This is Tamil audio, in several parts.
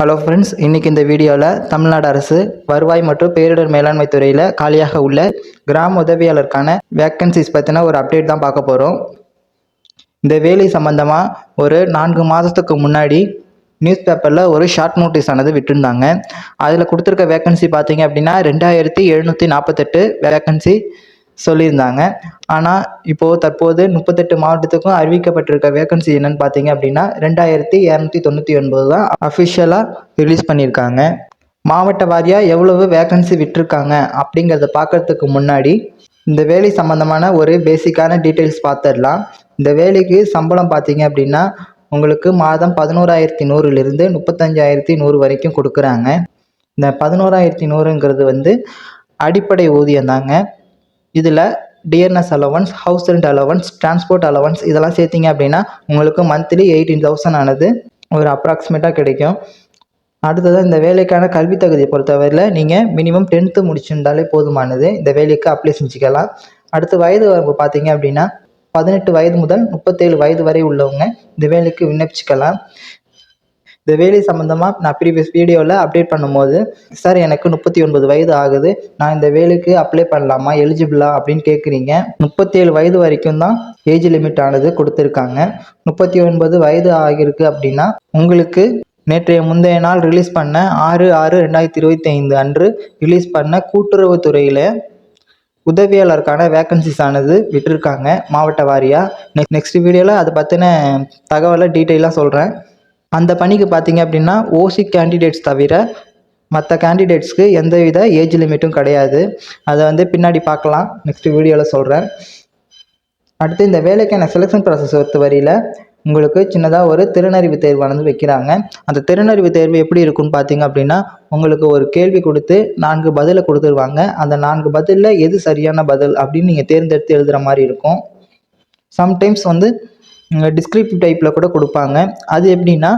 ஹலோ ஃப்ரெண்ட்ஸ் இன்றைக்கி இந்த வீடியோவில் தமிழ்நாடு அரசு வருவாய் மற்றும் பேரிடர் மேலாண்மை துறையில் காலியாக உள்ள கிராம உதவியாளருக்கான வேக்கன்சிஸ் பற்றின ஒரு அப்டேட் தான் பார்க்க போகிறோம் இந்த வேலை சம்பந்தமாக ஒரு நான்கு மாதத்துக்கு முன்னாடி நியூஸ் பேப்பரில் ஒரு ஷார்ட் நோட்டீஸ் ஆனது விட்டுருந்தாங்க. அதில் கொடுத்துருக்க வேக்கன்சி பார்த்தீங்க அப்படின்னா ரெண்டாயிரத்தி எழுநூற்றி நாற்பத்தெட்டு வேக்கன்சி சொல்லியிருந்தாங்க. ஆனால் இப்போது தற்போது முப்பத்தெட்டு மாவட்டத்துக்கும் அறிவிக்கப்பட்டிருக்க வேக்கன்சி என்னன்னு பார்த்தீங்க அப்படின்னா ரெண்டாயிரத்தி இரநூத்தி தொண்ணூற்றி ஒன்பது தான் அஃபிஷியலாக ரிலீஸ் பண்ணியிருக்காங்க. மாவட்ட வாரியாக எவ்வளவு வேக்கன்சி விட்டுருக்காங்க அப்படிங்கிறத பார்க்கறதுக்கு முன்னாடி இந்த வேலை சம்மந்தமான ஒரு பேசிக்கான டீட்டெயில்ஸ் பார்த்துடலாம் இந்த வேலைக்கு சம்பளம் பார்த்தீங்க அப்படின்னா உங்களுக்கு மாதம் பதினோராயிரத்தி நூறுலேருந்து முப்பத்தஞ்சாயிரத்தி நூறு வரைக்கும் கொடுக்குறாங்க. இந்த பதினோராயிரத்தி நூறுங்கிறது வந்து அடிப்படை ஊதியம் தாங்க இதில் TNS allowance house rent allowance transport allowance இதெல்லாம் சேர்த்திங்க அப்படின்னா உங்களுக்கு மந்த்லி எயிட்டீன் தௌசண்ட் ஆனது ஒரு அப்ராக்சிமேட்டாக கிடைக்கும். அடுத்தது இந்த வேலைக்கான கல்வி தகுதியை பொறுத்தவரையில் நீங்கள் மினிமம் டென்த்து முடிச்சிருந்தாலே போதுமானது. இந்த வேலைக்கு அப்ளை செஞ்சுக்கலாம். அடுத்து வயது வரம்பு பார்த்தீங்க அப்படின்னா பதினெட்டு வயது முதல் முப்பத்தேழு வயது வரை உள்ளவங்க இந்த வேலைக்கு விண்ணப்பிச்சுக்கலாம். இந்த வேலை சம்மந்தமாக நான் ப்ரீவியஸ் வீடியோவில் அப்டேட் பண்ணும்போது சார் எனக்கு முப்பத்தி ஒன்பது வயது ஆகுது. நான் இந்த வேலைக்கு அப்ளை பண்ணலாமா? எலிஜிபிளா அப்படின்னு கேட்குறீங்க முப்பத்தேழு வயது வரைக்கும் தான் ஏஜ் லிமிட் ஆனது கொடுத்துருக்காங்க. முப்பத்தி ஒன்பது வயது ஆகியிருக்கு அப்படின்னா உங்களுக்கு நேற்றைய முந்தைய நாள் ரிலீஸ் பண்ண ஆறு ஆறு ரெண்டாயிரத்தி இருபத்தி ஐந்து அன்று ரிலீஸ் பண்ண கூட்டுறவுத்துறையில் உதவியாளருக்கான வேக்கன்சிஸ் ஆனது விட்டுருக்காங்க. மாவட்ட வாரியாக நெக்ஸ்ட் நெக்ஸ்ட் வீடியோவில் அதை பற்றின தகவலை டீட்டெயிலாக சொல்கிறேன் அந்த பணிக்கு பார்த்தீங்க அப்படின்னா ஓசி கேண்டிடேட்ஸ் தவிர மற்ற கேண்டிடேட்ஸ்க்கு எந்தவித ஏஜ் லிமிட்டும் கிடையாது. அதை வந்து பின்னாடி பார்க்கலாம். நெக்ஸ்ட் வீடியோவில் சொல்கிறேன் அடுத்து இந்த வேலைக்கான செலெக்ஷன் ப்ராசஸ் பொறுத்த வரையில் உங்களுக்கு சின்னதாக ஒரு திறனறிவு தேர்வானது வைக்கிறாங்க. அந்த திறனறிவு தேர்வு எப்படி இருக்கும்னு பார்த்தீங்க அப்படின்னா உங்களுக்கு ஒரு கேள்வி கொடுத்து நான்கு பதிலை கொடுத்துருவாங்க. அந்த நான்கு பதிலில் எது சரியான பதில் அப்படின்னு நீங்கள் தேர்ந்தெடுத்து எழுதுகிற மாதிரி இருக்கும். சம்டைம்ஸ் வந்து டிஸ்கிரிப்டிவ் டைப்பில் கூட கொடுப்பாங்க. அது எப்படின்னா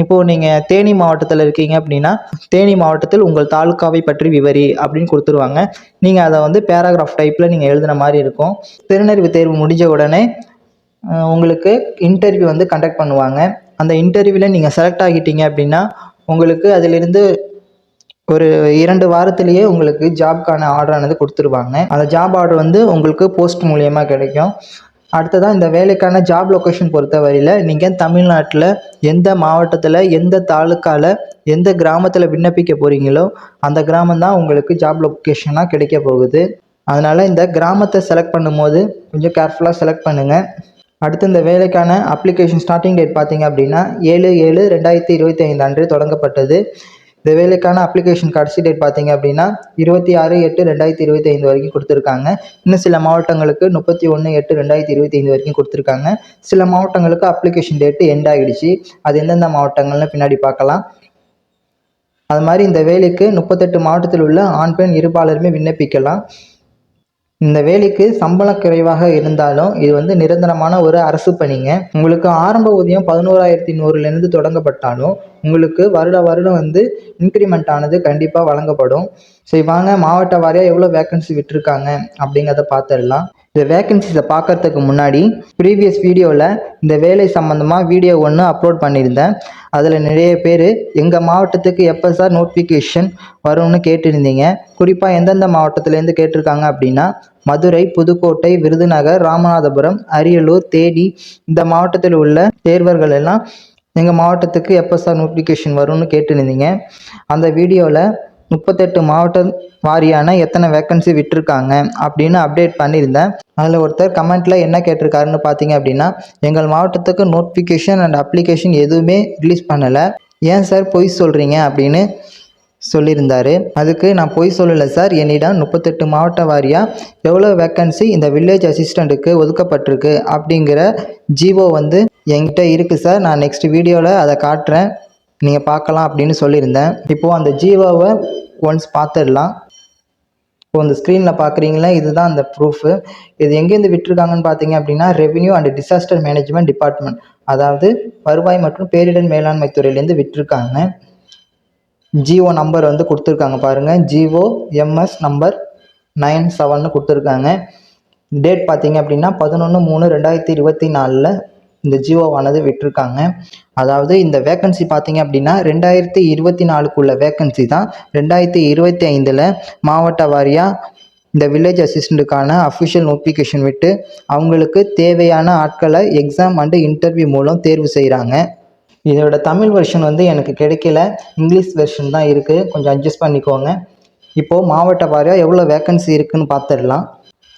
இப்போது நீங்கள் தேனி மாவட்டத்தில் இருக்கீங்க அப்படின்னா தேனி மாவட்டத்தில் உங்கள் தாலுக்காவை பற்றி விவரி அப்படின்னு கொடுத்துருவாங்க. நீங்கள் அதை வந்து பேராகிராஃப் டைப்பில் நீங்கள் எழுதுன மாதிரி இருக்கும். திறனறிவு தேர்வு முடிஞ்ச உடனே உங்களுக்கு இன்டர்வியூ வந்து கண்டக்ட் பண்ணுவாங்க. அந்த இன்டர்வியூவில் நீங்கள் செலக்ட் ஆகிட்டீங்க அப்படின்னா உங்களுக்கு அதிலிருந்து ஒரு இரண்டு வாரத்திலேயே உங்களுக்கு ஜாப்க்கான ஆர்டர் ஆனது கொடுத்துருவாங்க. அந்த ஜாப் ஆர்டர் வந்து உங்களுக்கு போஸ்ட் மூலியமாக கிடைக்கும். அடுத்ததாக இந்த வேலைக்கான ஜாப் லொக்கேஷன் பொறுத்தவரையில் நீங்கள் தமிழ்நாட்டில் எந்த மாவட்டத்தில் எந்த தாலுக்காவில் எந்த கிராமத்தில் விண்ணப்பிக்க போகிறீங்களோ அந்த கிராமம் தான் உங்களுக்கு ஜாப் லொக்கேஷனாக கிடைக்க போகுது. அதனால் இந்த கிராமத்தை செலக்ட் பண்ணும்போது கொஞ்சம் கேர்ஃபுல்லாக செலக்ட் பண்ணுங்கள் அடுத்து இந்த வேலைக்கான அப்ளிகேஷன் ஸ்டார்டிங் டேட் பார்த்தீங்க அப்படின்னா ஏழு ஏழு ரெண்டாயிரத்தி இருபத்தி ஐந்து அன்று தொடங்கப்பட்டது. இந்த வேலைக்கான அப்ளிகேஷன் கடைசி டேட் பார்த்தீங்க அப்படின்னா இருபத்தி ஆறு எட்டு ரெண்டாயிரத்தி இருபத்தி ஐந்து வரைக்கும் கொடுத்துருக்காங்க. இன்னும் சில மாவட்டங்களுக்கு முப்பத்தி ஒன்று எட்டு ரெண்டாயிரத்தி இருபத்தி ஐந்து வரைக்கும் கொடுத்துருக்காங்க. சில மாவட்டங்களுக்கு அப்ளிகேஷன் டேட்டு எண்ட் ஆகிடுச்சு அது எந்தெந்த மாவட்டங்கள்னு பின்னாடி பார்க்கலாம். அது மாதிரி இந்த வேலைக்கு முப்பத்தெட்டு மாவட்டத்தில் உள்ள ஆண் பெண் இருபாலருமே விண்ணப்பிக்கலாம். இந்த வேலைக்கு சம்பளம் குறைவாக இருந்தாலும் இது வந்து நிரந்தரமான ஒரு அரசு பணிங்க. உங்களுக்கு ஆரம்ப ஊதியம் பதினோராயிரத்தி நூறுலேருந்து தொடங்கப்பட்டாலும் உங்களுக்கு வருட வருடம் வந்து இன்க்ரிமெண்ட் ஆனது கண்டிப்பாக வழங்கப்படும். சரி வாங்க மாவட்ட வாரியாக எவ்வளோ வேக்கன்சி விட்டுருக்காங்க அப்படிங்கிறத பார்த்துடலாம். இந்த வேக்கன்சிஸை பார்க்கறதுக்கு முன்னாடி ப்ரீவியஸ் வீடியோவில் இந்த வேலை சம்மந்தமாக வீடியோ ஒன்று அப்லோட் பண்ணியிருந்தேன். அதில் நிறைய பேர் எங்கள் மாவட்டத்துக்கு எப்போ சார் நோட்டிஃபிகேஷன் வரும்னு கேட்டிருந்தீங்க? குறிப்பாக எந்தெந்த மாவட்டத்துலேருந்து கேட்டிருக்காங்க அப்படின்னா மதுரை புதுக்கோட்டை விருதுநகர் ராமநாதபுரம் அரியலூர் தேனி இந்த மாவட்டத்தில் உள்ள தேர்வர்கள் எல்லாம் எங்கள் மாவட்டத்துக்கு எப்போ சார் நோட்டிஃபிகேஷன் வரும்னு கேட்டிருந்தீங்க? அந்த வீடியோவில் முப்பத்தெட்டு மாவட்டம் வாரியான எத்தனை வேக்கன்சி விட்டுருக்காங்க அப்படின்னு அப்டேட் பண்ணியிருந்தேன். அதில் ஒருத்தர் கமெண்ட்டில் என்ன கேட்டிருக்காருன்னு பார்த்தீங்க அப்படின்னா எங்கள் மாவட்டத்துக்கு நோட்டிஃபிகேஷன் அண்ட் அப்ளிகேஷன் எதுவுமே ரிலீஸ் பண்ணலை. ஏன் சார் பொய் சொல்கிறீங்க அப்படின்னு சொல்லியிருந்தாரு. அதுக்கு நான் பொய் சொல்லலை சார் என்னிடம் முப்பத்தெட்டு மாவட்ட வாரியாக எவ்வளோ வேக்கன்சி இந்த வில்லேஜ் அசிஸ்டண்ட்டுக்கு ஒதுக்கப்பட்டிருக்கு அப்படிங்கிற ஜிஓ வந்து என்கிட்ட இருக்குது சார் நான் நெக்ஸ்ட் வீடியோவில் அதை காட்டுறேன். நீங்கள் பார்க்கலாம் அப்படின்னு சொல்லியிருந்தேன். இப்போது அந்த ஜீவோவை ஒன்ஸ் பார்த்துடலாம். இப்போ இந்த ஸ்க்ரீனில் பார்க்குறீங்களா இதுதான் அந்த ப்ரூஃபு இது எங்கேருந்து விட்டுருக்காங்கன்னு பார்த்தீங்க அப்படின்னா revenue and disaster management department அதாவது வருவாய் மற்றும் பேரிடர் மேலாண்மை துறையிலேருந்து விட்டுருக்காங்க. ஜிஓ நம்பர் வந்து கொடுத்துருக்காங்க பாருங்கள் ஜிஓ எம்எஸ் நம்பர் நைன் செவன்னு கொடுத்துருக்காங்க. டேட் பார்த்தீங்க அப்படின்னா பதினொன்று மூணு ரெண்டாயிரத்தி இருபத்தி நாலில் இந்த ஜியோவானது விட்டிருக்காங்க. அதாவது இந்த வேக்கன்சி பார்த்தீங்க அப்படின்னா ரெண்டாயிரத்தி இருபத்தி நாலுக்குள்ள வேக்கன்சி தான். ரெண்டாயிரத்தி இருபத்தி ஐந்தில் மாவட்ட வாரியாக இந்த வில்லேஜ் அசிஸ்டண்ட்டுக்கான அஃபிஷியல் நோட்டிஃபிகேஷன் விட்டு அவங்களுக்கு தேவையான ஆட்களை எக்ஸாம் அண்டு இன்டர்வியூ மூலம் தேர்வு செய்கிறாங்க இதோட தமிழ் வெர்ஷன் வந்து எனக்கு கிடைக்கல. இங்கிலீஷ் வெர்ஷன் தான் இருக்குது கொஞ்சம் அட்ஜஸ்ட் பண்ணிக்கோங்க. இப்போது மாவட்ட வாரியாக எவ்வளோ வேக்கன்சி இருக்குன்னு பார்த்துடலாம்.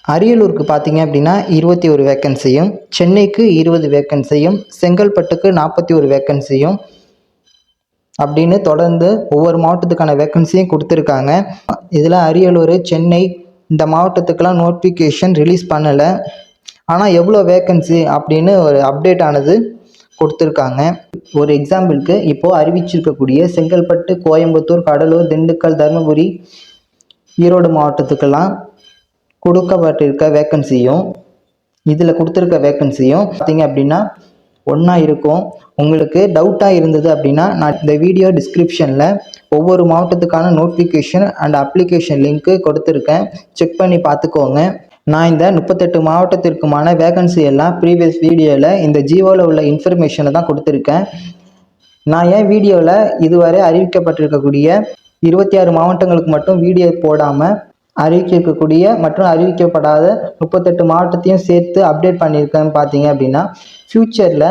அரியலூருக்கு பார்த்தீங்க அப்படின்னா இருபத்தி ஒரு வேக்கன்சியும் சென்னைக்கு இருபது வேக்கன்சியும் செங்கல்பட்டுக்கு நாற்பத்தி ஒரு வேக்கன்சியும் அப்படின்னு தொடர்ந்து ஒவ்வொரு மாவட்டத்துக்கான வேக்கன்சியும் கொடுத்துருக்காங்க. இதில் அரியலூர் சென்னை இந்த மாவட்டத்துக்கெல்லாம் நோட்டிஃபிகேஷன் ரிலீஸ் பண்ணலை. ஆனால் எவ்வளோ வேக்கன்சி அப்படின்னு ஒரு அப்டேட் ஆனது கொடுத்துருக்காங்க. ஒரு எக்ஸாம்பிளுக்கு இப்போது அறிவிச்சிருக்கக்கூடிய செங்கல்பட்டு கோயம்புத்தூர் கடலூர் திண்டுக்கல் தருமபுரி ஈரோடு மாவட்டத்துக்கெல்லாம் கொடுக்கப்பட்டிருக்க வேக்கன்சியும் இதில் கொடுத்துருக்க வேக்கன்சியும் பார்த்தீங்க அப்படின்னா ஒன்றா இருக்கும். உங்களுக்கு டவுட்டாக இருந்தது அப்படின்னா நான் இந்த வீடியோ டிஸ்கிரிப்ஷனில் ஒவ்வொரு மாவட்டத்துக்கான நோட்டிஃபிகேஷன் அண்ட் அப்ளிகேஷன் லிங்க்கு கொடுத்துருக்கேன். செக் பண்ணி பார்த்துக்கோங்க. நான் இந்த முப்பத்தெட்டு மாவட்டத்திற்குமான வேகன்சி எல்லாம் ப்ரீவியஸ் வீடியோவில் இந்த ஜியோவில் உள்ள இன்ஃபர்மேஷனை தான் கொடுத்துருக்கேன். நான் ஏன் வீடியோவில் இதுவரை அறிவிக்கப்பட்டிருக்கக்கூடிய இருபத்தி ஆறு மாவட்டங்களுக்கு மட்டும் வீடியோ போடாமல் அறிவிக்கக்கூடிய மற்றும் அறிவிக்கப்படாத முப்பத்தெட்டு மாவட்டத்தையும் சேர்த்து அப்டேட் பண்ணியிருக்கேன்னு பார்த்தீங்க அப்படின்னா ஃப்யூச்சரில்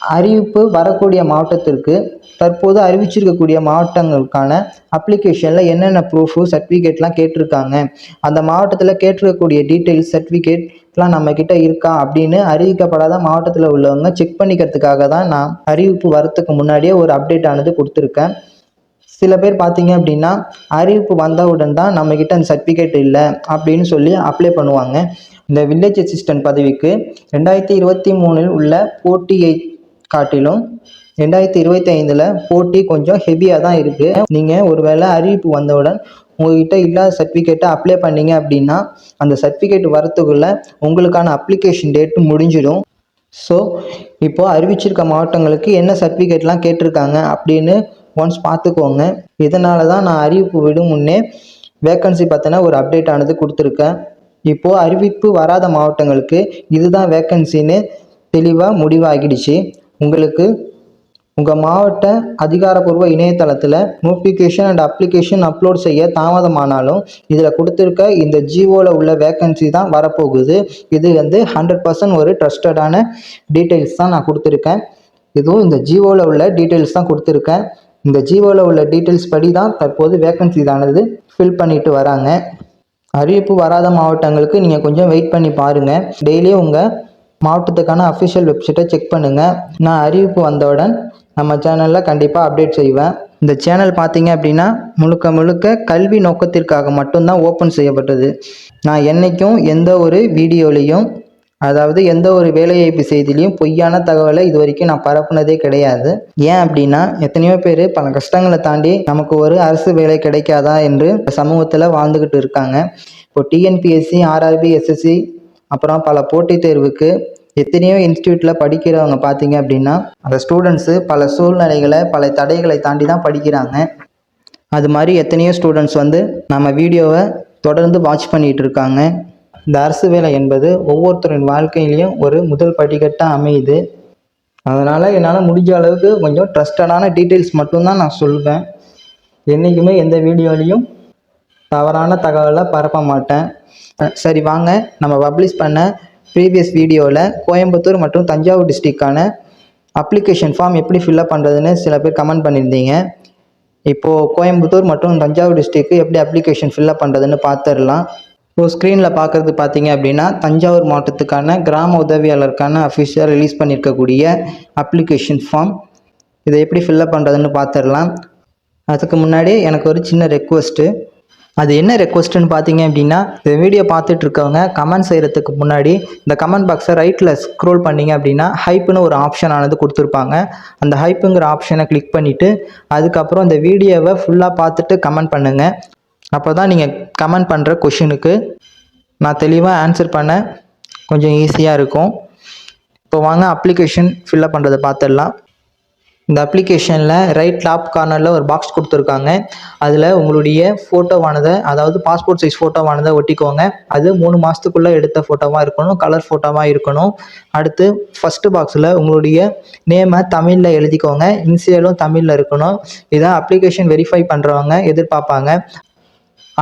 அறிவிப்பு வரக்கூடிய மாவட்டத்திற்கு தற்போது அறிவிச்சிருக்கக்கூடிய மாவட்டங்களுக்கான அப்ளிகேஷனில் என்னென்ன ப்ரூஃபு சர்டிஃபிகேட்லாம் கேட்டிருக்காங்க. அந்த மாவட்டத்தில் கேட்டிருக்கக்கூடிய டீட்டெயில்ஸ் சர்டிஃபிகேட்லாம் நம்மக்கிட்ட இருக்கா அப்படின்னு அறிவிக்கப்படாத மாவட்டத்தில் உள்ளவங்க செக் பண்ணிக்கிறதுக்காக தான் நான் அறிவிப்பு வரத்துக்கு முன்னாடியே ஒரு அப்டேட் ஆனது கொடுத்துருக்கேன். சில பேர் பார்த்தீங்க அப்படின்னா அறிவிப்பு வந்தவுடன் தான் நம்மக்கிட்ட அந்த சர்டிஃபிகேட் இல்லை அப்படின்னு சொல்லி அப்ளை பண்ணுவாங்க. இந்த வில்லேஜ் அசிஸ்டன்ட் பதவிக்கு ரெண்டாயிரத்தி இருபத்தி மூணில் உள்ள போட்டியை காட்டிலும் ரெண்டாயிரத்தி இருபத்தி ஐந்தில் போட்டி கொஞ்சம் ஹெவியாக தான் இருக்குது நீங்கள் ஒருவேளை அறிவிப்பு வந்தவுடன் உங்ககிட்ட இல்லாத சர்டிஃபிகேட்டை அப்ளை பண்ணீங்க அப்படின்னா அந்த சர்டிஃபிகேட் வரத்துக்குள்ளே உங்களுக்கான அப்ளிகேஷன் டேட்டு முடிஞ்சிடும். ஸோ இப்போது அறிவிச்சிருக்க மாவட்டங்களுக்கு என்ன சர்டிஃபிகேட்லாம் கேட்டிருக்காங்க அப்படின்னு ஒன்ஸ் பார்த்துக்கோங்க. இதனால தான் நான் அறிவிப்பு விடும் முன்னே வேக்கன்சி பற்றின ஒரு அப்டேட் ஆனது கொடுத்துருக்கேன். இப்போது அறிவிப்பு வராத மாவட்டங்களுக்கு இதுதான் வேக்கன்சின்னு தெளிவாக முடிவாகிடுச்சு. உங்களுக்கு உங்கள் மாவட்ட அதிகாரப்பூர்வ இணையதளத்தில் நோட்டிஃபிகேஷன் அண்ட் அப்ளிகேஷன் அப்லோட் செய்ய தாமதமானாலும் இதில் கொடுத்துருக்க இந்த ஜியோவில் உள்ள வேக்கன்சி தான் வரப்போகுது. இது வந்து ஹண்ட்ரட் பர்சன்ட் ஒரு ட்ரஸ்டடான டீட்டெயில்ஸ் தான் நான் கொடுத்துருக்கேன். இதுவும் இந்த ஜியோவில் உள்ள டீட்டெயில்ஸ் தான் கொடுத்துருக்கேன். இந்த ஜியோவில் உள்ள டீட்டெயில்ஸ் படி தான் தற்போது வேக்கன்சிதானது ஃபில் பண்ணிட்டு வராங்க. அறிவிப்பு வராத மாவட்டங்களுக்கு நீங்கள் கொஞ்சம் வெயிட் பண்ணி பாருங்கள் டெய்லியும் உங்கள் மாவட்டத்துக்கான அஃபிஷியல் வெப்சைட்டை செக் பண்ணுங்கள் நான் அறிவிப்பு வந்தவுடன் நம்ம சேனலில் கண்டிப்பாக அப்டேட் செய்வேன். இந்த சேனல் பார்த்தீங்க அப்படின்னா முழுக்க முழுக்க கல்வி நோக்கத்திற்காக மட்டும்தான் ஓப்பன் செய்யப்பட்டது. நான் என்றைக்கும் எந்த ஒரு வீடியோலையும் அதாவது எந்த ஒரு வேலைவாய்ப்பு செய்திலையும் பொய்யான தகவலை இது வரைக்கும் நான் பரப்புனதே கிடையாது. ஏன் அப்படின்னா எத்தனையோ பேர் பல கஷ்டங்களை தாண்டி நமக்கு ஒரு அரசு வேலை கிடைக்காதா என்று சமூகத்தில் வாழ்ந்துக்கிட்டு இருக்காங்க. இப்போ டிஎன்பிஎஸ்சி ஆர்ஆர்பி எஸ்எஸ்சி அப்புறம் பல போட்டித் தேர்வுக்கு எத்தனையோ இன்ஸ்டியூட்டில் படிக்கிறவங்க பார்த்தீங்க அப்படின்னா அந்த ஸ்டூடெண்ட்ஸு பல சூழ்நிலைகளை பல தடைகளை தாண்டி தான் படிக்கிறாங்க. அது மாதிரி எத்தனையோ ஸ்டூடெண்ட்ஸ் வந்து நம்ம வீடியோவை தொடர்ந்து வாட்ச் பண்ணிகிட்டு இருக்காங்க. இந்த அரசு வேலை என்பது ஒவ்வொருத்தரின் வாழ்க்கையிலையும் ஒரு முதல் படிக்கட்டாக அமையுது. அதனால் என்னால் முடிஞ்ச அளவுக்கு கொஞ்சம் ட்ரஸ்டடான டீட்டெயில்ஸ் மட்டும்தான் நான் சொல்வேன். என்றைக்குமே எந்த வீடியோலையும் தவறான தகவலை பரப்ப மாட்டேன். சரி வாங்க. நம்ம பப்ளிஷ் பண்ண ப்ரீவியஸ் வீடியோவில் கோயம்புத்தூர் மற்றும் தஞ்சாவூர் டிஸ்ட்ரிக்டான அப்ளிகேஷன் ஃபார்ம் எப்படி ஃபில்அப் பண்ணுறதுன்னு சில பேர் கமெண்ட் பண்ணியிருந்தீங்க. இப்போது கோயம்புத்தூர் மற்றும் தஞ்சாவூர் டிஸ்ட்ரிக்கு எப்படி அப்ளிகேஷன் ஃபில்அப் பண்ணுறதுன்னு பார்த்துடலாம். இப்போ ஸ்க்ரீனில் பார்க்குறது பார்த்தீங்க அப்படின்னா தஞ்சாவூர் மாவட்டத்துக்கான கிராம உதவியாளருக்கான அஃபிஷியல் ரிலீஸ் பண்ணியிருக்கக்கூடிய அப்ளிகேஷன் ஃபார்ம் இதை எப்படி ஃபில்அப் பண்ணுறதுன்னு பார்த்துடலாம் அதுக்கு முன்னாடி எனக்கு ஒரு சின்ன ரெக்வஸ்ட்டு அது என்ன ரெக்வஸ்ட்டுன்னு பார்த்தீங்க அப்படின்னா இந்த வீடியோ பார்த்துட்டு இருக்கவங்க கமெண்ட் செய்கிறதுக்கு முன்னாடி இந்த கமெண்ட் பாக்ஸை ரைட்டில் ஸ்க்ரோல் பண்ணீங்க அப்படின்னா ஹைப்புன்னு ஒரு ஆப்ஷன் ஆனது கொடுத்துருப்பாங்க. அந்த ஹைப்புங்கிற ஆப்ஷனை கிளிக் பண்ணிவிட்டு அதுக்கப்புறம் இந்த வீடியோவை ஃபுல்லாக பார்த்துட்டு கமெண்ட் பண்ணுங்கள் அப்போ தான் நீங்கள் கமெண்ட் பண்ணுற கொஷினுக்கு நான் தெளிவாக ஆன்சர் பண்ண கொஞ்சம் ஈஸியாக இருக்கும். இப்போ வாங்க அப்ளிகேஷன் ஃபில்அப் பண்ணுறதை பார்த்துடலாம் இந்த அப்ளிகேஷனில் ரைட் டாப் கார்னரில் ஒரு பாக்ஸ் கொடுத்துருக்காங்க. அதில் உங்களுடைய ஃபோட்டோவானதை அதாவது பாஸ்போர்ட் சைஸ் ஃபோட்டோவானதை ஒட்டிக்கோங்க. அது மூணு மாதத்துக்குள்ளே எடுத்த ஃபோட்டோவாக இருக்கணும் கலர் ஃபோட்டோவாக இருக்கணும். அடுத்து ஃபஸ்ட்டு பாக்ஸில் உங்களுடைய நேமை தமிழில் எழுதிக்கோங்க. இன்சியலும் தமிழில் இருக்கணும். இதான் அப்ளிகேஷன் வெரிஃபை பண்ணுறவங்க எதிர்பார்ப்பாங்க.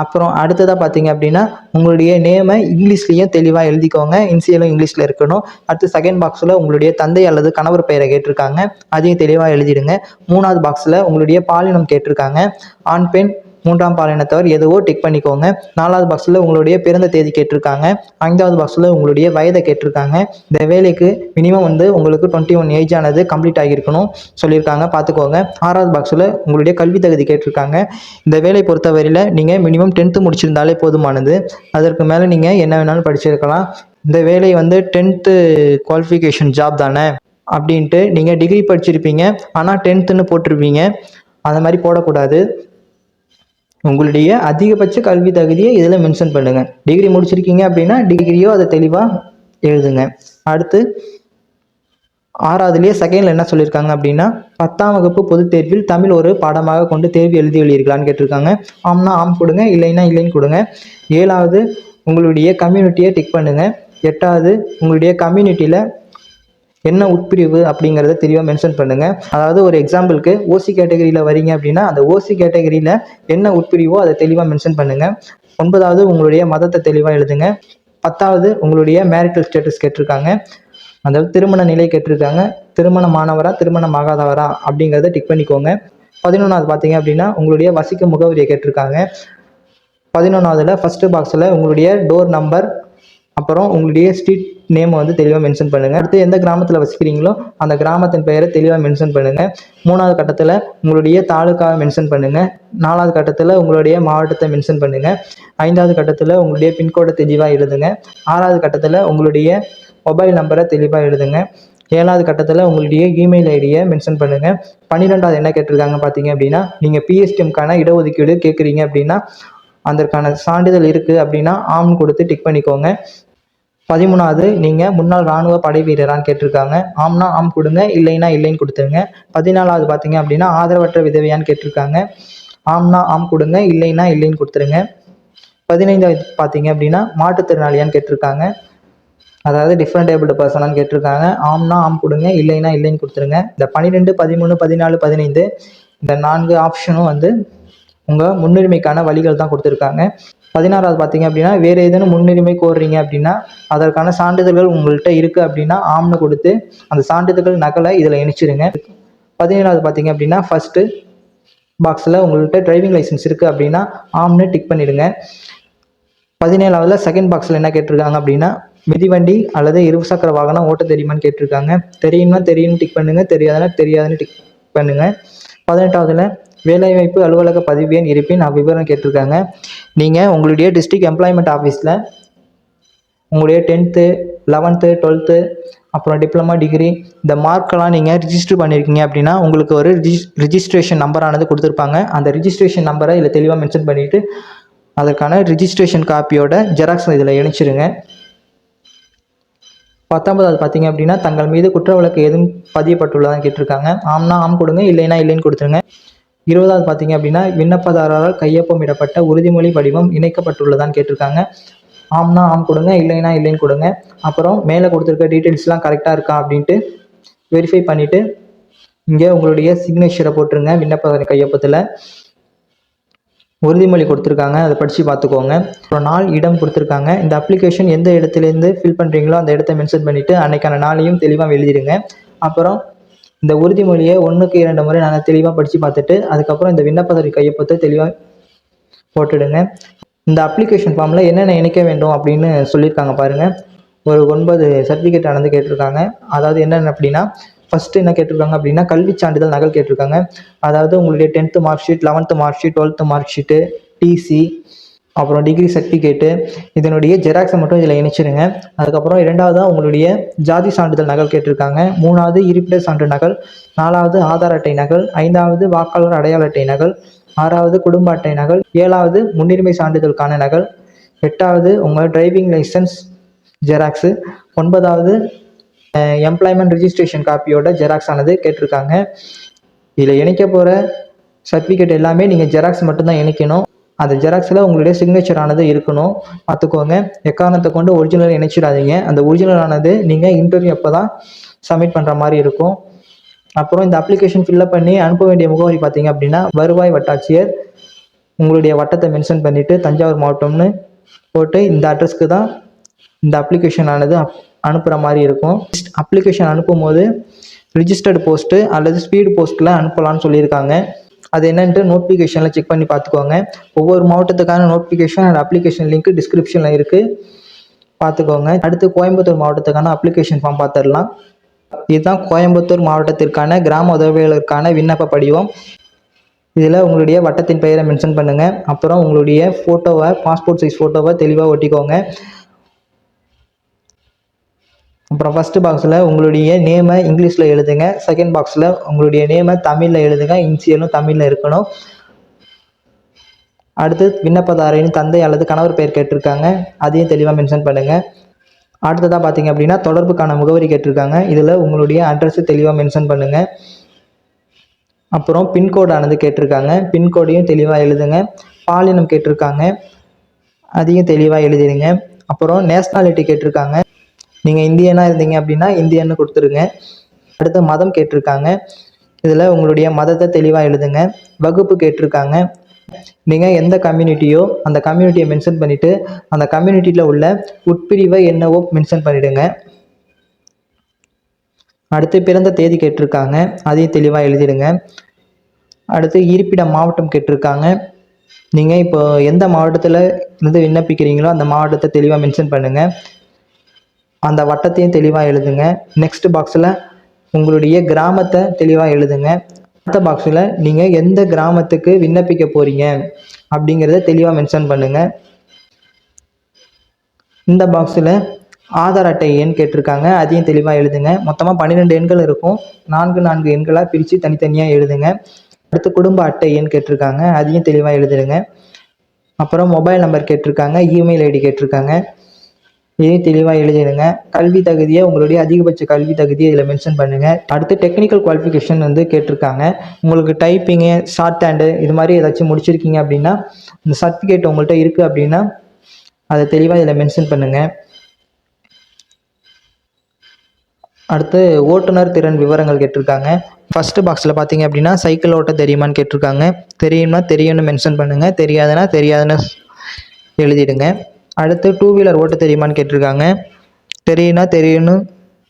அப்புறம் அடுத்ததாக பார்த்தீங்க அப்படின்னா உங்களுடைய நேமை இங்கிலீஷ்லேயும் தெளிவாக எழுதிக்கோங்க. இன்சியலும் இங்கிலீஷில் இருக்கணும். அடுத்து செகண்ட் பாக்ஸில் உங்களுடைய தந்தை அல்லது கணவர் பெயரை கேட்டிருக்காங்க. அதையும் தெளிவாக எழுதிடுங்க. மூணாவது பாக்ஸில் உங்களுடைய பாலினம் கேட்டிருக்காங்க. ஆண் பெண் மூன்றாம் பாலினத்தவர் எதுவோ டிக் பண்ணிக்கோங்க. நாலாவது பாக்ஸில் உங்களுடைய பிறந்த தேதி கேட்டிருக்காங்க. ஐந்தாவது பாக்ஸில் உங்களுடைய வயதை கேட்டிருக்காங்க. இந்த வேலைக்கு மினிமம் வந்து உங்களுக்கு டுவெண்ட்டி ஒன் ஏஜ் ஆனது கம்ப்ளீட் ஆகியிருக்கணும் சொல்லியிருக்காங்க. பார்த்துக்கோங்க. ஆறாவது பாக்ஸில் உங்களுடைய கல்வி தகுதி கேட்டிருக்காங்க. இந்த வேலை பொறுத்தவரையில் நீங்கள் மினிமம் டென்த்து முடிச்சிருந்தாலே போதுமானது. அதற்கு மேலே நீங்கள் என்ன வேணாலும் படிச்சிருக்கலாம். இந்த வேலை வந்து டென்த்து குவாலிஃபிகேஷன் ஜாப் தானே அப்படின்ட்டு நீங்கள் டிகிரி படிச்சிருப்பீங்க. ஆனால் டென்த்துன்னு போட்டிருப்பீங்க. அந்த மாதிரி போடக்கூடாது. உங்களுடைய அதிகபட்ச கல்வி தகுதியை இதில் மென்ஷன் பண்ணுங்கள் டிகிரி முடிச்சிருக்கீங்க அப்படின்னா டிகிரியோ அதை தெளிவாக எழுதுங்க. அடுத்து ஆறாவதுலேயே செகண்டில் என்ன சொல்லியிருக்காங்க அப்படின்னா பத்தாம் வகுப்பு பொதுத் தேர்வில் தமிழ் ஒரு பாடமாக கொண்டு தேர்வு எழுதி எழுதியிருக்கலான்னு கேட்டிருக்காங்க. ஆம்னா ஆம் கொடுங்க இல்லைன்னா இல்லைன்னு கொடுங்க. ஏழாவது உங்களுடைய கம்யூனிட்டியை டிக் பண்ணுங்கள் எட்டாவது உங்களுடைய கம்யூனிட்டியில் என்ன உட்பிரிவு அப்படிங்கிறத தெளிவாக மென்ஷன் பண்ணுங்கள் அதாவது ஒரு எக்ஸாம்பிளுக்கு ஓசி கேட்டகரியில் வரீங்க அப்படின்னா அந்த ஓசி கேட்டகரியில் என்ன உட்பிரிவோ அதை தெளிவாக மென்ஷன் பண்ணுங்கள் ஒன்பதாவது உங்களுடைய மதத்தை தெளிவாக எழுதுங்க. பத்தாவது உங்களுடைய மேரிட்டல் ஸ்டேட்டஸ் கேட்டிருக்காங்க. அதாவது திருமண நிலை கேட்டிருக்காங்க. திருமணமானவரா திருமணமாகாதவரா அப்படிங்கிறத டிக் பண்ணிக்கோங்க. பதினொன்றாவது பார்த்தீங்க அப்படின்னா உங்களுடைய வசிக்கும் முகவரியை கேட்டிருக்காங்க. பதினொன்றாவதுல ஃபஸ்ட்டு பாக்ஸில் உங்களுடைய டோர் நம்பர் அப்புறம் உங்களுடைய ஸ்ட்ரீட் நேமை வந்து தெளிவாக மென்ஷன் பண்ணுங்கள் அடுத்து எந்த கிராமத்தில் வசிக்கிறீங்களோ அந்த கிராமத்தின் பெயரை தெளிவாக மென்ஷன் பண்ணுங்கள் மூணாவது கட்டத்தில் உங்களுடைய தாலுக்காவை மென்ஷன் பண்ணுங்கள் நாலாவது கட்டத்தில் உங்களுடைய மாவட்டத்தை மென்ஷன் பண்ணுங்கள் ஐந்தாவது கட்டத்தில் உங்களுடைய பின்கோடை தெளிவாக எழுதுங்க. ஆறாவது கட்டத்தில் உங்களுடைய மொபைல் நம்பரை தெளிவாக எழுதுங்க. ஏழாவது கட்டத்தில் உங்களுடைய இமெயில் ஐடியை மென்ஷன் பண்ணுங்கள் பன்னிரெண்டாவது என்ன கேட்டிருக்காங்க பார்த்தீங்க அப்படின்னா நீங்கள் பிஎஸ்டிஎம்க்கான இடஒதுக்கீடு கேட்குறீங்க அப்படின்னா அதற்கான சான்றிதழ் இருக்குது அப்படின்னா ஆம்னு கொடுத்து டிக் பண்ணிக்கோங்க. பதிமூணாவது நீங்கள் முன்னாள் இராணுவ படை வீரரான்னு கேட்டிருக்காங்க. ஆம்னா ஆம் கொடுங்க இல்லைன்னா இல்லைன்னு கொடுத்துருங்க. பதினாலாவது பார்த்தீங்க அப்படின்னா ஆதரவற்ற விதவையான்னு கேட்டிருக்காங்க. ஆம்னா ஆம் கொடுங்க இல்லைன்னா இல்லைன்னு கொடுத்துருங்க. பதினைந்தாவது பார்த்தீங்க அப்படின்னா மாற்றுத்திறனாளியான்னு கேட்டிருக்காங்க. அதாவது டிஃப்ரெண்ட் ஏபிள்டு பர்சனான்னு கேட்டிருக்காங்க. ஆம்னா ஆம் கொடுங்க இல்லைன்னா இல்லைன்னு கொடுத்துருங்க. இந்த பன்னிரெண்டு பதிமூணு பதினாலு பதினைந்து இந்த நான்கு ஆப்ஷனும் வந்து உங்கள் முன்னுரிமைக்கான வழிகள் தான் கொடுத்துருக்காங்க. பதினாறாவது பார்த்தீங்க அப்படின்னா வேறு ஏதேனும் முன்னுரிமை கோர்றீங்க அப்படின்னா அதற்கான சான்றிதழ்கள் உங்கள்கிட்ட இருக்குது அப்படின்னா ஆம்னு கொடுத்து அந்த சான்றிதழ்கள் நகலை இதில் இணைச்சிருங்க. பதினேழாவது பார்த்தீங்க அப்படின்னா ஃபஸ்ட்டு பாக்ஸில் உங்கள்கிட்ட டிரைவிங் லைசன்ஸ் இருக்குது அப்படின்னா ஆம்னு டிக் பண்ணிவிடுங்க பதினேழாவதில் செகண்ட் பாக்ஸில் என்ன கேட்டிருக்காங்க அப்படின்னா மிதிவண்டி அல்லது இருசக்கர வாகனம் ஓட்ட தெரியுமான்னு கேட்டிருக்காங்க. தெரியும்னா தெரியும்னு டிக் பண்ணுங்க தெரியாதுன்னா தெரியாதுன்னு டிக் பண்ணுங்க. பதினெட்டாவதுல வேலைவாய்ப்பு அலுவலக பதிவு எண் இருப்பின் விவரம் கேட்டிருக்காங்க. நீங்கள் உங்களுடைய டிஸ்ட்ரிக்ட் எம்ப்ளாய்மெண்ட் ஆஃபீஸில் உங்களுடைய டென்த்து லெவன்த்து டுவெல்த்து அப்புறம் டிப்ளமா டிகிரி இந்த மார்க்கெல்லாம் நீங்கள் ரிஜிஸ்டர் பண்ணியிருக்கீங்க அப்படின்னா உங்களுக்கு ஒரு ரிஜிஸ் ரிஜிஸ்ட்ரேஷன் நம்பரானது கொடுத்துருப்பாங்க. அந்த ரிஜிஸ்ட்ரேஷன் நம்பரை இதில் தெளிவாக மென்ஷன் பண்ணிவிட்டு அதற்கான ரிஜிஸ்ட்ரேஷன் காப்பியோட ஜெராக்ஸ் இதில் இணைச்சிருங்க. பத்தொன்பதாவது பார்த்தீங்க அப்படின்னா தங்கள் மீது குற்ற வழக்கு எதுவும் பதியப்பட்டுள்ளதான் கேட்டிருக்காங்க. ஆம்னா ஆம் கொடுங்க இல்லைன்னா இல்லைன்னு கொடுத்துருங்க. இருபதாவது பார்த்தீங்க அப்படின்னா விண்ணப்பதாரரால் கையொப்பமிடப்பட்ட உறுதிமொழி படிவம் இணைக்கப்பட்டுள்ளதான்னு கேட்டிருக்காங்க. ஆம்னா ஆம் கொடுங்க இல்லைன்னா இல்லைன்னு கொடுங்க. அப்புறம் மேலே கொடுத்துருக்க டீட்டெயில்ஸ்லாம் கரெக்டாக இருக்கா அப்படின்ட்டு வெரிஃபை பண்ணிவிட்டு இங்கே உங்களுடைய சிக்னேச்சரை போட்டுருங்க விண்ணப்ப கையொப்பத்தில். உறுதிமொழி கொடுத்துருக்காங்க அதை படித்து பார்த்துக்கோங்க. அப்புறம் நாள் இடம் கொடுத்துருக்காங்க. இந்த அப்ளிகேஷன் எந்த இடத்துலேருந்து ஃபில் பண்ணுறீங்களோ அந்த இடத்த மென்ஷன் பண்ணிவிட்டு அன்னைக்கான நாளையும் தெளிவாக எழுதிடுங்க. அப்புறம் இந்த உறுதிமொழியை ஒன்றுக்கு இரண்டு முறை நாங்கள் தெளிவாக படித்து பார்த்துட்டு அதுக்கப்புறம் இந்த விண்ணப்பத்தை கையொப்பத்தை தெளிவாக போட்டுடுங்க. இந்த அப்ளிகேஷன் ஃபார்மில் என்னென்ன இணைக்க வேண்டும் அப்படின்னு சொல்லியிருக்காங்க பாருங்கள் ஒரு ஒன்பது சர்டிஃபிகேட் ஆனது கேட்டிருக்காங்க. அதாவது என்னென்ன அப்படின்னா ஃபஸ்ட்டு என்ன கேட்டிருக்காங்க அப்படின்னா கல்விச் சான்றிதழ் நகல் கேட்டிருக்காங்க. அதாவது உங்களுடைய tenth mark sheet eleventh mark sheet twelfth mark sheet TC அப்புறம் டிகிரி சர்டிஃபிகேட்டு இதனுடைய ஜெராக்ஸை மட்டும் இதில் இணைச்சிருங்க. அதுக்கப்புறம் இரண்டாவதாக உங்களுடைய ஜாதி சான்றிதழ் நகல் கேட்டிருக்காங்க. மூணாவது இருப்பிட சான்று நகல் நாலாவது ஆதார் அட்டை நகல் ஐந்தாவது வாக்காளர் அடையாள அட்டை நகல் ஆறாவது குடும்ப அட்டை நகல் ஏழாவது முன்னுரிமை சான்றிதழுக்கான நகல் எட்டாவது உங்கள் டிரைவிங் லைசன்ஸ் ஜெராக்ஸு ஒன்பதாவது எம்ப்ளாய்மெண்ட் ரிஜிஸ்ட்ரேஷன் காப்பியோட ஜெராக்ஸ் ஆனது கேட்டிருக்காங்க. இதில் இணைக்க போகிற சர்டிஃபிகேட் எல்லாமே நீங்கள் ஜெராக்ஸ் மட்டும்தான் இணைக்கணும். அந்த ஜெராக்ஸில் உங்களுடைய சிக்னேச்சர் ஆனது இருக்கணும். பார்த்துக்கோங்க. எக்காரணத்தை கொண்டு ஒரிஜினல் இணைச்சிடாதீங்க. அந்த ஒரிஜினல் ஆனது நீங்கள் இன்டர்வியூ அப்போ தான் சப்மிட் பண்ணுற மாதிரி இருக்கும். அப்புறம் இந்த அப்ளிகேஷன் ஃபில்அப் பண்ணி அனுப்ப வேண்டிய முகவரி பார்த்தீங்க அப்படின்னா வருவாய் வட்டாட்சியர் உங்களுடைய வட்டத்தை மென்ஷன் பண்ணிவிட்டு தஞ்சாவூர் மாவட்டம்னு போட்டு இந்த அட்ரஸ்க்கு தான் இந்த அப்ளிகேஷன் ஆனது அப்- அனுப்புகிற மாதிரி இருக்கும். அப்ளிகேஷன் அனுப்பும்போது ரிஜிஸ்டர்டு போஸ்ட்டு அல்லது ஸ்பீடு போஸ்ட்டில் அனுப்பலான்னு சொல்லியிருக்காங்க. அது என்னன்ட்டு நோட்டிஃபிகேஷனில் செக் பண்ணி பார்த்துக்கோங்க. ஒவ்வொரு மாவட்டத்துக்கான நோட்டிஃபிகேஷன் அண்ட் அப்ளிகேஷன் லிங்க் டிஸ்கிரிப்ஷனில் இருக்குது பார்த்துக்கோங்க. அடுத்து கோயம்புத்தூர் மாவட்டத்துக்கான அப்ளிகேஷன் ஃபார்ம் பார்த்துடலாம். இதுதான் கோயம்புத்தூர் மாவட்டத்திற்கான கிராம உதவியாளருக்கான விண்ணப்ப படிவம். இதில் உங்களுடைய வட்டத்தின் பெயரை மென்ஷன் பண்ணுங்கள் அப்புறம் உங்களுடைய ஃபோட்டோவை பாஸ்போர்ட் சைஸ் ஃபோட்டோவை தெளிவாக ஒட்டிக்கோங்க. அப்புறம் ஃபஸ்ட்டு பாக்ஸில் உங்களுடைய நேமை இங்கிலீஷில் எழுதுங்க. செகண்ட் பாக்ஸில் உங்களுடைய நேமை தமிழில் எழுதுங்க. இன்சியலும் தமிழில் இருக்கணும். அடுத்து விண்ணப்பதாரின் தந்தை அல்லது கணவர் பெயர் கேட்டிருக்காங்க. அதையும் தெளிவாக மென்ஷன் பண்ணுங்கள் அடுத்ததாக பார்த்தீங்க அப்படின்னா தொடர்புக்கான முகவரி கேட்டிருக்காங்க. இதில் உங்களுடைய அட்ரஸை தெளிவாக மென்ஷன் பண்ணுங்கள் அப்புறம் பின்கோடானது கேட்டிருக்காங்க. பின்கோடையும் தெளிவாக எழுதுங்க. பாலினம் கேட்டிருக்காங்க. அதையும் தெளிவாக எழுதிடுங்க. அப்புறம் நேஷ்னாலிட்டி கேட்டிருக்காங்க. நீங்கள் இந்தியனாக இருந்தீங்க அப்படின்னா இந்தியன்னு கொடுத்துருங்க. அடுத்து மதம் கேட்டிருக்காங்க. இதில் உங்களுடைய மதத்தை தெளிவாக எழுதுங்க. வகுப்பு கேட்டிருக்காங்க. நீங்கள் எந்த கம்யூனிட்டியோ அந்த கம்யூனிட்டியை மென்ஷன் பண்ணிவிட்டு அந்த கம்யூனிட்டியில் உள்ள உட்பிரிவை என்னவோ மென்ஷன் பண்ணிவிடுங்க அடுத்து பிறந்த தேதி கேட்டிருக்காங்க. அதையும் தெளிவாக எழுதிடுங்க. அடுத்து இருப்பிட மாவட்டம் கேட்டிருக்காங்க. நீங்கள் இப்போ எந்த மாவட்டத்தில் இருந்து விண்ணப்பிக்கிறீங்களோ அந்த மாவட்டத்தை தெளிவாக மென்ஷன் பண்ணுங்கள் அந்த வட்டத்தையும் தெளிவாக எழுதுங்க. நெக்ஸ்ட் பாக்ஸில் உங்களுடைய கிராமத்தை தெளிவாக எழுதுங்க. அடுத்த பாக்ஸில் நீங்கள் எந்த கிராமத்துக்கு விண்ணப்பிக்க போகிறீங்க அப்படிங்கிறத தெளிவாக மென்ஷன் பண்ணுங்கள் இந்த பாக்ஸில் ஆதார் அட்டை எண் கேட்டிருக்காங்க. அதையும் தெளிவாக எழுதுங்க. மொத்தமாக பன்னிரெண்டு எண்கள் இருக்கும். நான்கு நான்கு எண்களாக பிரித்து தனித்தனியாக எழுதுங்க. அடுத்து குடும்ப அட்டை எண் கேட்டிருக்காங்க. அதையும் தெளிவாக எழுதிடுங்க அப்புறம் மொபைல் நம்பர் கேட்டிருக்காங்க. இமெயில் ஐடி கேட்டிருக்காங்க. இதையும் தெளிவாக எழுதிடுங்க. கல்வி தகுதியை உங்களுடைய அதிகபட்ச கல்வி தகுதியை இதில் மென்ஷன் பண்ணுங்கள் அடுத்து டெக்னிக்கல் குவாலிஃபிகேஷன் வந்து கேட்டிருக்காங்க. உங்களுக்கு டைப்பிங்கு ஷார்ட் ஹேண்டு இது மாதிரி ஏதாச்சும் முடிச்சிருக்கீங்க அப்படின்னா இந்த சர்டிஃபிகேட் உங்கள்கிட்ட இருக்குது அப்படின்னா அதை தெளிவாக இதில் மென்ஷன் பண்ணுங்கள் அடுத்து ஓட்டுநர் திறன் விவரங்கள் கேட்டிருக்காங்க. ஃபஸ்ட்டு பாக்ஸில் பார்த்தீங்க அப்படின்னா சைக்கிள் ஓட்ட தெரியுமான்னு கேட்டிருக்காங்க. தெரியும்னா தெரியும்னு மென்ஷன் பண்ணுங்கள் தெரியாதுன்னா தெரியாதுன்னு எழுதிடுங்க. அடுத்து டூ வீலர் ஓட்ட தெரியுமான்னு கேட்டிருக்காங்க. தெரியும்னா தெரியும்னு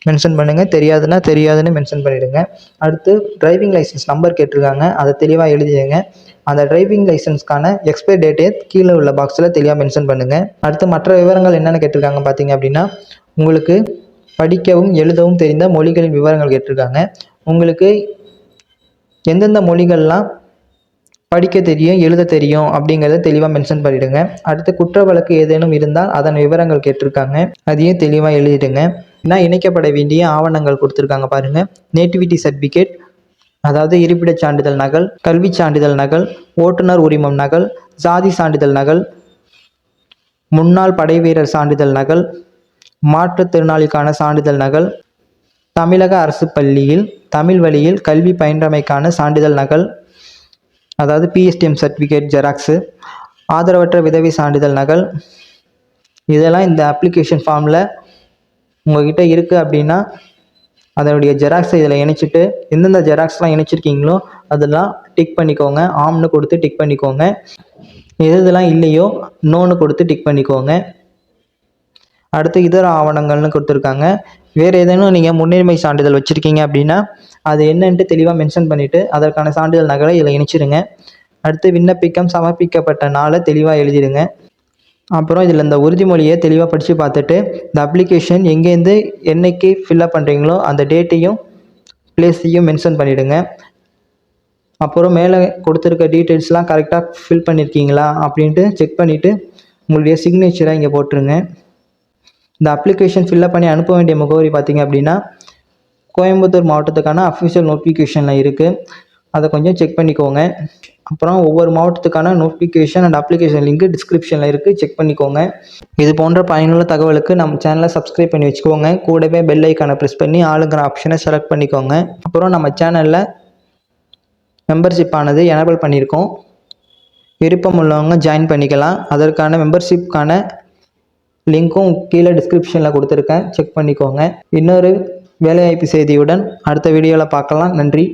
மென்ஷன் பண்ணுங்கள் தெரியாதுன்னா தெரியாதுன்னு மென்ஷன் பண்ணிவிடுங்க அடுத்து டிரைவிங் லைசன்ஸ் நம்பர் கேட்டிருக்காங்க. அதை தெளிவாக எழுதிடுங்க. அந்த டிரைவிங் லைசன்ஸ்க்கான எக்ஸ்பைரி டேட்டே கீழே உள்ள பாக்ஸில் தெளிவாக மென்ஷன் பண்ணுங்கள் அடுத்து மற்ற விவரங்கள் என்னென்ன கேட்டிருக்காங்க பார்த்தீங்க அப்படின்னா உங்களுக்கு படிக்கவும் எழுதவும் தெரிந்த மொழிகளின் விவரங்கள் கேட்டிருக்காங்க. உங்களுக்கு எந்தெந்த மொழிகள்லாம் படிக்க தெரியும் எழுத தெரியும் அப்படிங்கிறத தெளிவாக மென்ஷன் பண்ணிவிடுங்க அடுத்து குற்ற வழக்கு ஏதேனும் இருந்தால் அதன் விவரங்கள் கேட்டிருக்காங்க. அதையும் தெளிவாக எழுதிடுங்க. ஏன்னா இணைக்கப்பட வேண்டிய ஆவணங்கள் கொடுத்துருக்காங்க பாருங்கள் நேட்டிவிட்டி சர்டிஃபிகேட் அதாவது இருப்பிடச் சான்றிதழ் நகல் கல்விச் சான்றிதழ் நகல் ஓட்டுநர் உரிமம் நகல் சாதி சான்றிதழ் நகல் முன்னாள் படைவீரர் சான்றிதழ் நகல் மாற்றுத்திறனாளிக்கான சான்றிதழ் நகல் தமிழக அரசு பள்ளியில் தமிழ் வழியில் கல்வி பயின்றமைக்கான சான்றிதழ் நகல் அதாவது பிஎஸ்டிஎம் சர்டிஃபிகேட் ஜெராக்ஸு ஆதரவற்ற விதவை சான்றிதழ் நகல். இதெல்லாம் இந்த அப்ளிகேஷன் ஃபார்மில் உங்கள்கிட்ட இருக்குது அப்படின்னா அதனுடைய ஜெராக்ஸை இதில் இணைச்சிட்டு எந்தெந்த ஜெராக்ஸ்லாம் இணைச்சிருக்கீங்களோ அதெல்லாம் டிக் பண்ணிக்கோங்க. ஆம்னு கொடுத்து டிக் பண்ணிக்கோங்க. எது இதெல்லாம் இல்லையோ நோன்னு கொடுத்து டிக் பண்ணிக்கோங்க. அடுத்து இதர ஆவணங்கள்னு கொடுத்துருக்காங்க. வேறு ஏதேனும் நீங்கள் முன்னுரிமை சான்றிதழ் வச்சுருக்கீங்க அப்படின்னா அது என்னன்ட்டு தெளிவாக மென்ஷன் பண்ணிவிட்டு அதற்கான சான்றிதழ் நகலை இதில் இணைச்சிடுங்க அடுத்து விண்ணப்பிக்கம் சமர்ப்பிக்கப்பட்ட நாளை தெளிவாக எழுதிடுங்க. அப்புறம் இதில் இந்த உறுதிமொழியை தெளிவாக படித்து பார்த்துட்டு இந்த அப்ளிகேஷன் எங்கேருந்து என்னைக்கு ஃபில்அப் பண்ணுறீங்களோ அந்த டேட்டையும் பிளேஸையும் மென்ஷன் பண்ணிவிடுங்க அப்புறம் மேலே கொடுத்துருக்க டீட்டெயில்ஸ்லாம் கரெக்டாக ஃபில் பண்ணியிருக்கீங்களா அப்படின்ட்டு செக் பண்ணிவிட்டு உங்களுடைய சிக்னேச்சரை இங்கே போட்டுருங்க. இந்த அப்ளிகேஷன் ஃபில்அப் பண்ணி அனுப்ப வேண்டிய முகவரி பார்த்திங்க அப்படின்னா கோயம்புத்தூர் மாவட்டத்துக்கான அஃபிஷியல் நோட்டிஃபிகேஷனில் இருக்குது அதை கொஞ்சம் செக் பண்ணிக்கோங்க. அப்புறம் ஒவ்வொரு மாவட்டத்துக்கான நோட்டிஃபிகேஷன் அண்ட் அப்ளிகேஷன் லிங்க் டிஸ்கிரிப்ஷனில் இருக்குது செக் பண்ணிக்கோங்க. இது போன்ற பயனுள்ள தகவலுக்கு நம்ம சேனலை சப்ஸ்கிரைப் பண்ணி வச்சுக்கோங்க. கூடவே பெல் ஐக்கானை ப்ரெஸ் பண்ணி ஆளுங்கிற ஆப்ஷனை செலக்ட் பண்ணிக்கோங்க. அப்புறம் நம்ம சேனலில் மெம்பர்ஷிப் ஆனது எனபிள் பண்ணியிருக்கோம். விருப்பம் உள்ளவங்க ஜாயின் பண்ணிக்கலாம். அதற்கான மெம்பர்ஷிப்கான லிங்க்கும் கீழே டிஸ்கிரிப்ஷனில் கொடுத்துருக்கேன். செக் பண்ணிக்கோங்க. இன்னொரு வேலைவாய்ப்பு செய்தியுடன் அடுத்த வீடியோவில் பார்க்கலாம். நன்றி.